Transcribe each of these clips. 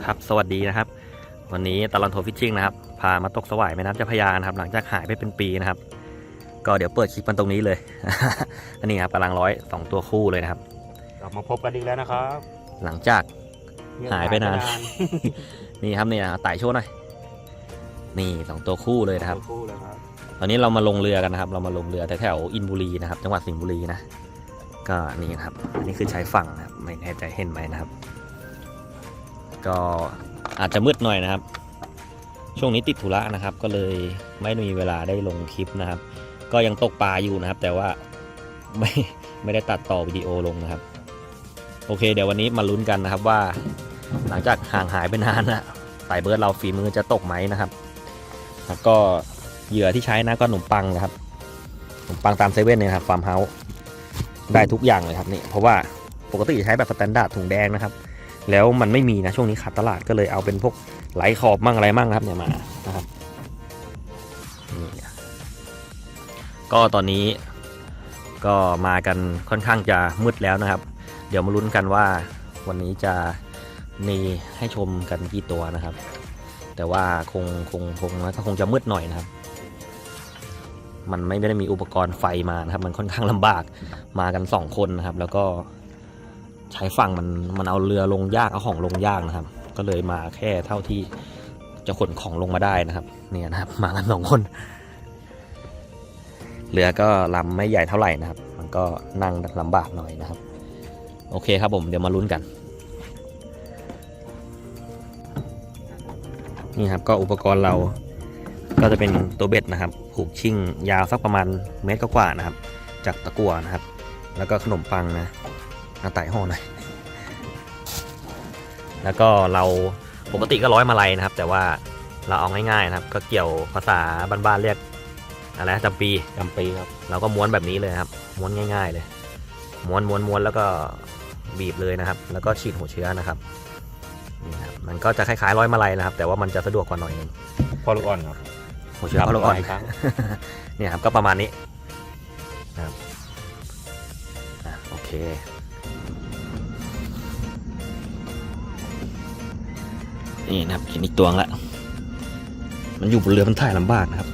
อ่าครับสวัสดีนะครับ วันนี้ตลอนโทฟิชชิ่งนะครับพามาตกสวายแม่น้ำเจ้าพระยานะครับ หลังจากหายไปเป็นปีนะครับ ก็เดี๋ยวเปิดคลิปมันตรงนี้เลย อันนี้ครับกำลังร้อยสองตัวคู่เลยนะครับกลับมาพบกันอีกแล้วนะครับ หลังจากหายไปนาน นี่ครับเนี่ยไต่โชว์หน่อยนี่สองตัวคู่เลยนะครับคู่เลยครับตอนนี้เรามาลงเรือกันนะครับ เรามาลงเรือแถวๆอินบุรีนะครับ จังหวัดสิงห์บุรีนะก็นี่นะครับ อันนี้คือชายฝั่งนะครับไม่แน่ใจเห็นไหมนะครับ ก็อาจจะมืดหน่อยนะครับ ช่วงนี้ติดธุระนะครับ ก็เลยไม่มีเวลาได้ลงคลิปนะครับ ก็ยังตกปลาอยู่นะครับ แต่ว่าไม่ไม่ได้ตัดต่อวิดีโอลงนะครับ โอเค เดี๋ยววันนี้มาลุ้นกันนะครับว่า หลังจากห่างหายไปนานนะสายเบิร์ดเราฝีมือจะตกไหมนะครับแล้วก็เหยื่อที่ใช้นะก็ขนมปังนะครับขนมปังตามเซเว่นเนี่ยครับฟาร์มเฮาส์ได้ทุกอย่างเลยครับนี่เพราะว่าปกติใช้แบบสแตนดาร์ดถุงแดงนะครับ แล้วมันไม่มีนะช่วงนี้ขาดตลาดก็เลยเอาเป็นพวกไหลขอบมั่งอะไรมั่งครับเนี่ยมานะครับนี่ก็ตอนนี้ก็มากันค่อนข้างจะมืดแล้วนะครับ เดี๋ยวมาลุ้นกันว่าวันนี้จะมีให้ชมกันกี่ตัวนะครับ แต่ว่าคงคงคงก็คงจะมืดหน่อยนะครับ มันไม่ได้มีอุปกรณ์ไฟมานะครับ มันค่อนข้างลำบากมากันสองคนนะครับ แล้วก็ ใช้ฝั่งมันมันเอาเรือลงยากเอาของลงยากนะครับ ก็เลยมาแค่เท่าที่จะขนของลงมาได้นะครับเนี่ยนะครับมากันสองคนเรือก็ลำไม่ใหญ่เท่าไหร่นะครับ มันก็นั่งลำบากหน่อยนะครับ โอเคครับผมเดี๋ยวมาลุ้นกันนี่ครับก็อุปกรณ์เราก็จะเป็นตัวเบ็ดนะครับผูกชิ่งยาวสักประมาณเมตรกว่านะครับ จากตะกั่วนะครับ แล้วก็ขนมปังนะ หน้าไต่ห่อหน่อย แล้วก็เราปกติก็ร้อยมาลัยนะครับ แต่ว่าเราเอาง่ายๆนะครับ ก็เกี่ยวภาษาบ้านๆเรียกอะไรนะจำปีจำปีครับ เราก็ม้วนแบบนี้เลยครับ ม้วนง่าย ๆ เลย ม้วนม้วนม้วนแล้วก็บีบเลยนะครับ แล้วก็ฉีดหัวเชื้อนะครับนี่ครับ มันก็จะคล้ายๆร้อยมาลัยนะครับ แต่ว่ามันจะสะดวกกว่าหน่อยนึงพอลูกอ่อนครับหัวเชื้อพะโล้อ่อนหลายครั้งเนี่ยครับก็ประมาณนี้นะครับอะโอเค นี่นะครับเห็นอีกตัวละมันอยู่บนเรือมันถ่ายลำบากนะครับ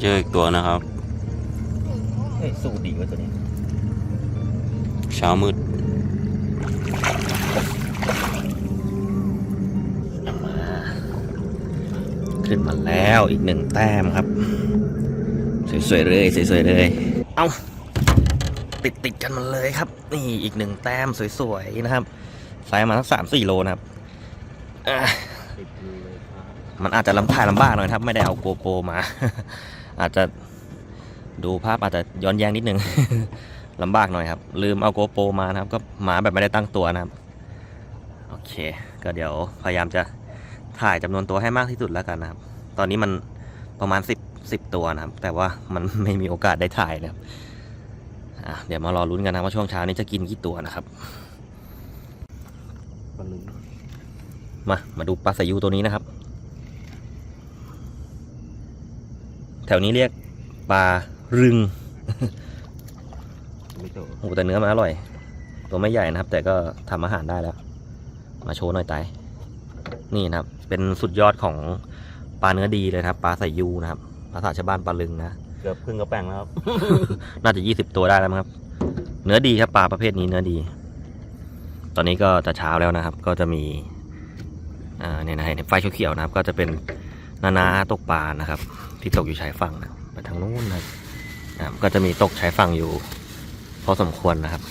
เจออีกตัวนะครับเฮ้ยสู้ดีกว่าตัวนี้เช้ามืดขึ้นมาแล้วอีกหนึ่งแต้มครับ สวยๆเลย สวยๆเลย เอา ติดติดๆกันมาเลยครับ นี่อีกหนึ่งแต้มสวยๆนะครับไซส์มาสักสามสี่โลนะครับอะมันอาจจะลำถ่ายลำบากหน่อยนะครับ ไม่ได้เอาโกโปรมา อาจจะดูภาพอาจจะย้อนแย้งนิดนึงลำบากหน่อยครับ ลืมเอาโกโปรมานะครับ ก็มาแบบไม่ได้ตั้งตัวนะครับ โอเค ก็เดี๋ยวพยายามจะถ่ายจำนวนตัวให้มากที่สุดแล้วกันนะครับ ตอนนี้มันประมาณ 10 10 ตัวนะครับ แต่ว่ามันไม่มีโอกาสได้ถ่ายนะครับ อะเดี๋ยวมารอลุ้นกันนะว่าช่วงเช้านี้จะกินกี่ตัวนะครับมามาดูปลาสายูตัวนี้นะครับ แถวนี้เรียกปลารึงไม่โตโอ้โหแต่เนื้อมันอร่อย ตัวไม่ใหญ่นะครับ แต่ก็ทำอาหารได้แล้ว มาโชว์หน่อยไตนี่นะครับ เป็นสุดยอดของปลาเนื้อดีเลยนะครับ ปลาใส่ยูนะครับ ภาษาชาวบ้านปลาลึงนะ เกือบครึ่งกระแป้งแล้วครับ น่าจะยี่สิบตัวได้แล้วมั้งครับ เนื้อดีครับปลาประเภทนี้เนื้อดี ตอนนี้ก็จะเช้าแล้วนะครับ ก็จะมีอ่าเนี่ยนะเห็นไฟเขียวๆนะครับ ก็จะเป็นนานาตกปลานะครับ ที่ตกอยู่ชายฝั่งนะไปทางนู้นนะครับก็จะมีตกชายฝั่งอยู่ พอสมควรนะครับ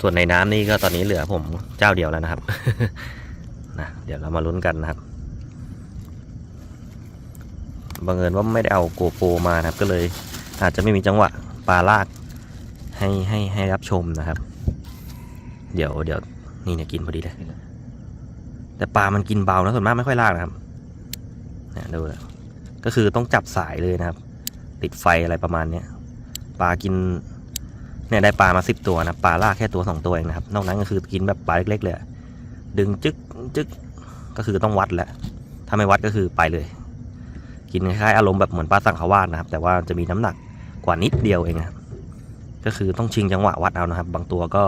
ส่วนในน้ำนี่ก็ตอนนี้เหลือผมเจ้าเดียวแล้วนะครับนะเดี๋ยวเรามาลุ้นกันนะครับ บังเอิญว่าไม่ได้เอาโกโปรมานะครับ ก็เลยอาจจะไม่มีจังหวะปลาลากให้ให้ให้รับชมนะครับ เดี๋ยวเดี๋ยวนี่เนี่ยกินพอดีเลยแต่ปลามันกินเบานะส่วนมากไม่ค่อยลากนะครับเนี่ยดูนะก็คือต้องจับสายเลยนะครับ ติดไฟอะไรประมาณเนี้ยปลากินเนี่ยได้ปลามาสิบตัวนะปลาลากแค่ตัวสองตัวเองนะครับ นอกนั้นก็คือกินแบบปลาเล็กๆเลยดึงจึ๊กจึ๊กก็คือต้องวัดแหละถ้าไม่วัดก็คือไปเลย กินคล้ายๆอารมณ์แบบเหมือนปลาสังขวาดนะครับ แต่ว่าจะมีน้ำหนักกว่านิดเดียวเองนะครับก็คือต้องชิงจังหวะวัดเอานะครับ บางตัวก็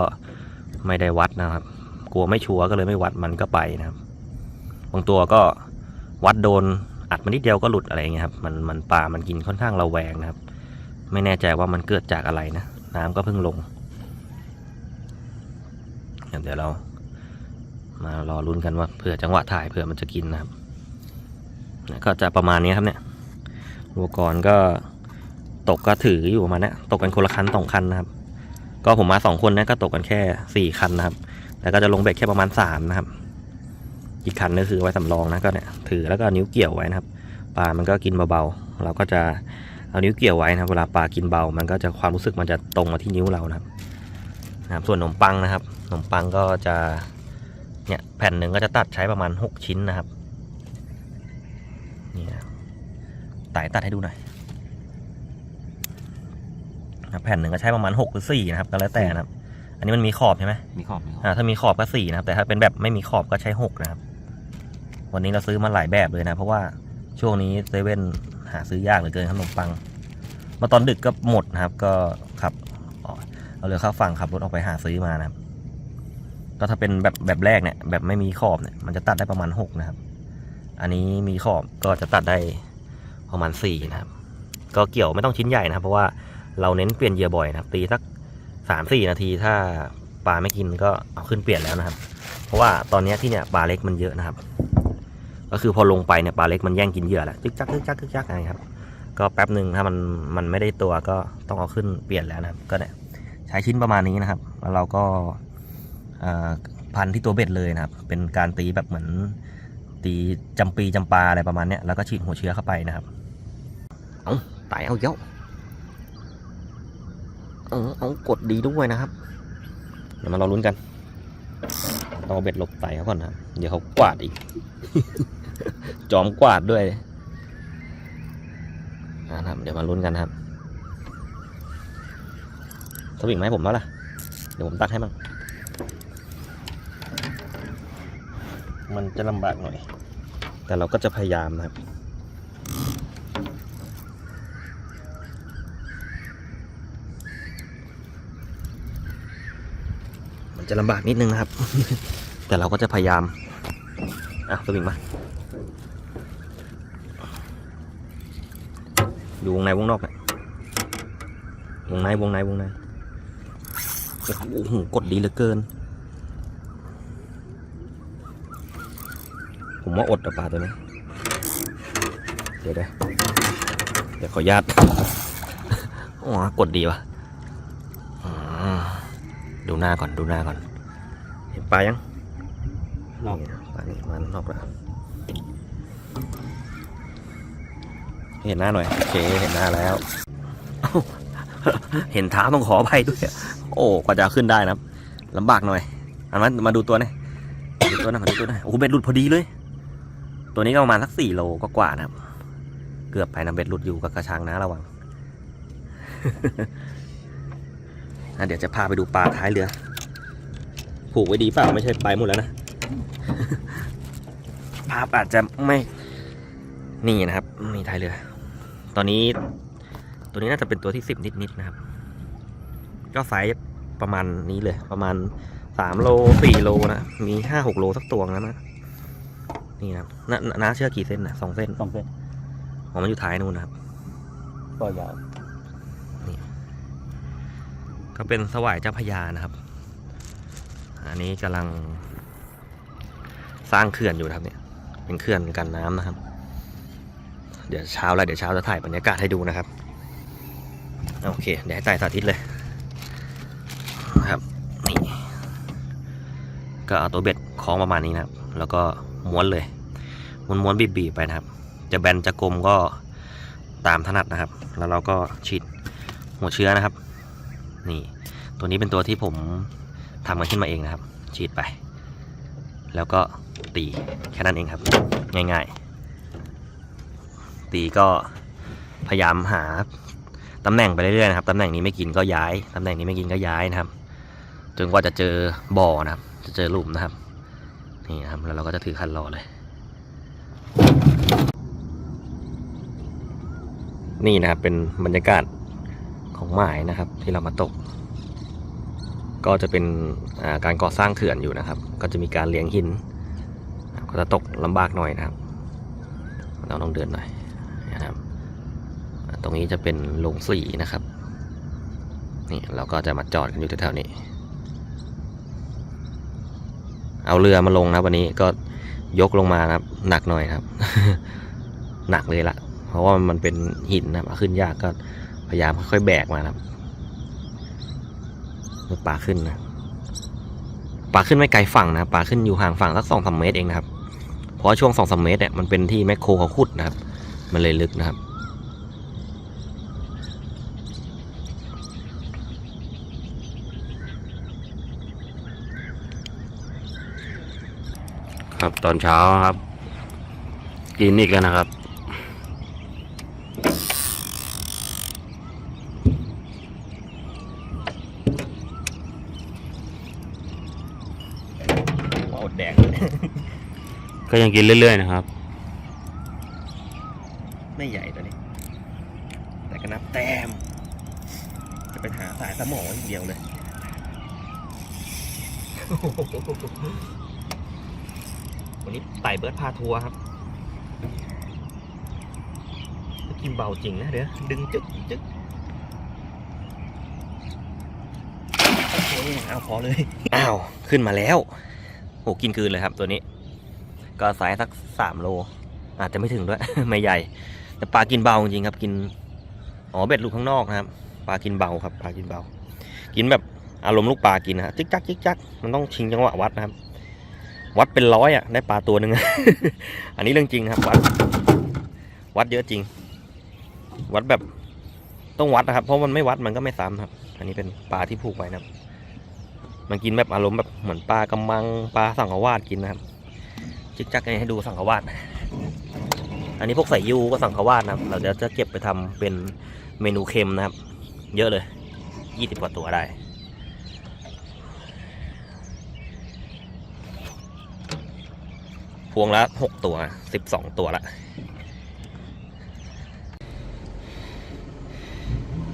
ไม่ได้วัดนะครับ กลัวไม่ชัวร์ก็เลยไม่วัดมันก็ไปนะครับ บางตัวก็วัดโดนอัดมานิดเดียวก็หลุดอะไรเงี้ยครับ มันมันปลามันกินค่อนข้างระแวงนะครับ ไม่แน่ใจว่ามันเกิดจากอะไรนะ น้ำก็เพิ่งลงเดี๋ยวเรามารอลุ้นกันว่าเผื่อจังหวะถ่ายเผื่อมันจะกินนะครับ ก็จะประมาณนี้ครับเนี่ยอุปกรณ์ก็ตกก็ถืออยู่ประมาณนี้ตกกันคนละคันสองคันนะครับ ก็ผมมาสองคนนะก็ตกกันแค่สี่คันนะครับ แล้วก็จะลงเบ็ดแค่ประมาณสามนะครับ อีกคันก็คือไว้สำรองนะก็เนี่ยถือแล้วก็นิ้วเกี่ยวไว้นะครับปลามันก็กินเบาๆเราก็จะเอานิ้วเกี่ยวไว้นะครับเวลาปลากินเบา มันก็จะความรู้สึกมันจะตรงมาที่นิ้วเรานะครับนะครับ ส่วนขนมปังนะครับขนมปังก็จะเนี่ยแผ่นหนึ่งก็จะตัดใช้ประมาณหกชิ้นนะครับ นี่นะไต่ตัดให้ดูหน่อยนะครับแผ่นหนึ่งก็ใช้ประมาณหกหรือสี่นะครับ ก็แล้วแต่นะครับ อันนี้มันมีขอบใช่ไหมมีขอบมีขอบอ่าถ้ามีขอบก็สี่นะครับ แต่ถ้าเป็นแบบไม่มีขอบก็ใช้หกนะครับ วันนี้เราซื้อมาหลายแบบเลยนะ เพราะว่าช่วงนี้เซเว่นหาซื้อยากเหลือเกินขนมปัง มาตอนดึกก็หมดนะครับ ก็ขับอ๋อเอาเรือเข้าฝั่งขับรถออกไปหาซื้อมานะครับ ก็ถ้าเป็นแบบแบบแรกเนี่ย แบบไม่มีขอบเนี่ย มันจะตัดได้ประมาณหกนะครับ อันนี้มีขอบก็จะตัดได้ประมาณสี่นะครับ ก็เกี่ยวไม่ต้องชิ้นใหญ่นะครับ เพราะว่าเราเน้นเปลี่ยนเหยื่อบ่อยนะครับ ตีสักสามสี่นาทีถ้าปลาไม่กินก็เอาขึ้นเปลี่ยนแล้วนะครับ เพราะว่าตอนนี้ที่เนี่ยปลาเล็กมันเยอะนะครับ ก็คือพอลงไปเนี่ยปลาเล็กมันแย่งกินเหยื่อแหละจึ๊กจักจึ๊กจักจึ๊กจักอะไรครับ ก็แป๊บหนึ่งถ้ามันมันไม่ได้ตัวก็ต้องเอาขึ้นเปลี่ยนแล้วนะครับ ก็เนี่ยใช้ชิ้นประมาณนี้นะครับ แล้วเราก็พันที่ตัวเบ็ดเลยนะครับ เป็นการตีแบบเหมือน ตีจำปีจำปาอะไรประมาณเนี้ยแล้วก็ฉีดหัวเชื้อเข้าไปนะครับเอาไต่เอาเยอะเอาเอากดดีด้วยนะครับ เดี๋ยวมาเราลุ้นกันต้องเอาเบ็ดหลบไต่เขาก่อนนะครับเดี๋ยวเขากวาดอีก จอมกวาดด้วยนะครับเดี๋ยวมาลุ้นกันนะครับสวิงไหมาให้ผมแล้วล่ะ เดี๋ยวผมตักให้มั่ง มันจะลำบากหน่อย แต่เราก็จะพยายามนะครับมันจะลำบากนิดนึงนะครับ แต่เราก็จะพยายาม อะสวิงมาอยู่วงในวงนอกเนี่ยวงในวงในวงใน โอ้โห กดดีเหลือเกิน ผม ว่าอดอะปลาตัวนี้ เดี๋ยวเดี๋ยวเดี๋ยวขออนุญาตอ๋อกดดีวะอืมดูหน้าก่อนดูหน้าก่อน เห็นปลายังนอกนี่ปลานี่มันนอกแล้วเห็นหน้าหน่อยโอเคเห็นหน้าแล้วเอ้าเห็นเท้าต้องขออภัยด้วย โอ้กว่าจะเอาขึ้นได้นะครับลำบากหน่อยอันนั้นมาดูตัวหนี่อยดูตัวหนะมาดูตัวหนะโอ้โหเบ็ดหลุดพอดีเลย ตัวนี้ก็ประมาณสักสี่โลก็กว่านะครับ เกือบไปนะเบ็ดหลุดอยู่กับกระชังนะระวังอะเดี๋ยวจะพาไปดูปลาท้ายเรือ ผูกไว้ดีเปล่าไม่ใช่ไปหมดแล้วนะภาพอาจจะไม่นี่นะครับนี่ท้ายเรือ ตอนนี้ตัวนี้น่าจะเป็นตัวที่สิบนิดๆนะครับ ก็ไซส์ประมาณนี้เลย ประมาณสามโลสี่โลนะ มีห้าหกโลสักตัวนั้นนะ นี่นะครับนนน้าเชื่อกี่เส้นนะสองเส้นสองเส้นผมมันอยู่ท้ายนู่นนะครับก็ยาวก็เป็นสวายเจ้าพระยานะครับ อันนี้กำลัง สร้างเขื่อนอยู่นะครับเนี่ย เป็นเขื่อนกันน้ำนะครับ เดี๋ยวเช้าแล้วเดี๋ยวเช้าจะถ่ายบรรยากาศให้ดูนะครับ โอเค เดี๋ยวให้ถ่ายสาธิตเลยนะครับนี่ก็เอาตัวเบ็ดคล้องประมาณนี้นะครับ แล้วก็ ม้วนเลยม้วนม้วนบีบๆไปนะครับ จะแบนจะกลมก็ตามถนัดนะครับ แล้วเราก็ฉีดหัวเชื้อนะครับ นี่ ตัวนี้เป็นตัวที่ผมทำมันขึ้นมาเองนะครับ ฉีดไป แล้วก็ตีแค่นั้นเองครับ ง่ายๆ ตีก็พยายามหาตำแหน่งไปเรื่อยๆนะครับตำแหน่งนี้ไม่กินก็ย้ายตำแหน่งนี้ไม่กินก็ย้ายนะครับ จนกว่าจะเจอบ่อนะครับ จะเจอหลุมนะครับ นี่ครับ แล้วเราก็จะถือคันรอเลย นี่นะครับ เป็นบรรยากาศของหมายนะครับ ที่เรามาตก ก็จะเป็นาการก่อสร้างเขื่อนอยู่นะครับ ก็จะมีการเลี้ยงหิน ก็จะตกลำบากหน่อยนะครับ เราต้องเดินหน่อยนะครับ ตรงนี้จะเป็นโรงสีนะครับ นี่เราก็จะมาจอดกันอยู่แถวๆนี้ เอาเรือมาลงนะวันนี้ก็ยกลงมานะครับ หนักหน่อยครับ หนักเลยละเพราะว่ามันเป็นหินนะครับขึ้นยากก็พยายามค่อยๆแบกมานะครับปลาขึ้นนะปลาขึ้นไม่ไกลฝั่งนะปลาขึ้นอยู่ห่างฝั่งสักสองสามเมตรเองนะครับ เพราะว่าช่วงสองสามเมตรเนี่ยมันเป็นที่แมคโครเขาขุดนะครับ มันเลยลึกนะครับ ครับตอนเช้าครับ กินอีกแล้วนะครับ อดแดก ก็ยังกินเรื่อยๆนะครับ ไม่ใหญ่ตัวนี้ แต่ก็นับแต้ม จะไปหาสายสมองอย่างเดียวเลย วันนี้ไต่เบิร์ดพาทัวร์ครับกินเบาจริงนะเดี๋ยวดึงจึ๊กจึ๊กโอเคเอาพอเลยอ้าว ขึ้นมาแล้วโอ้กินคืนเลยครับตัวนี้ ก็สายสักสามโล อาจจะไม่ถึงด้วย ไม่ใหญ่ แต่ปลากินเบาจริงๆครับ กินอ๋อเบ็ดลูกข้างนอกนะครับปลากินเบาครับปลากินเบา กินแบบอารมณ์ลูกปลากินนะฮะจิกจักจิกจักมันต้องชิงจังหวะวัดนะครับ วัดเป็นร้อยอะได้ปลาตัวหนึ่ง อันนี้เรื่องจริงครับ วัด วัดเยอะจริง วัดแบบต้องวัดนะครับ เพราะมันไม่วัดมันก็ไม่ซ้ำครับ อันนี้เป็นปลาที่ผูกไว้นะครับ มันกินแบบอารมณ์แบบเหมือนปลากำมังปลาสังขวาดกินนะครับจิกจักนี่ให้ดูสังขวาดอันนี้พวกใส่ยูก็สังขวาดนะครับ เราจะจะเก็บไปทำเป็นเมนูเค็มนะครับ เยอะเลยยี่สิบกว่าตัวได้ พ วงละหกตัวสิบสองตัวละ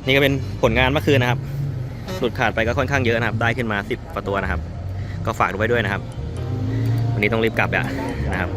นี่ก็เป็นผลงานเมื่อคืนนะครับ หลุดขาดไปก็ค่อนข้างเยอะนะครับ ได้ขึ้นมาสิบกว่าตัวนะครับ ก็ฝากไว้ด้วยนะครับ วันนี้ต้องรีบกลับอะนะครับ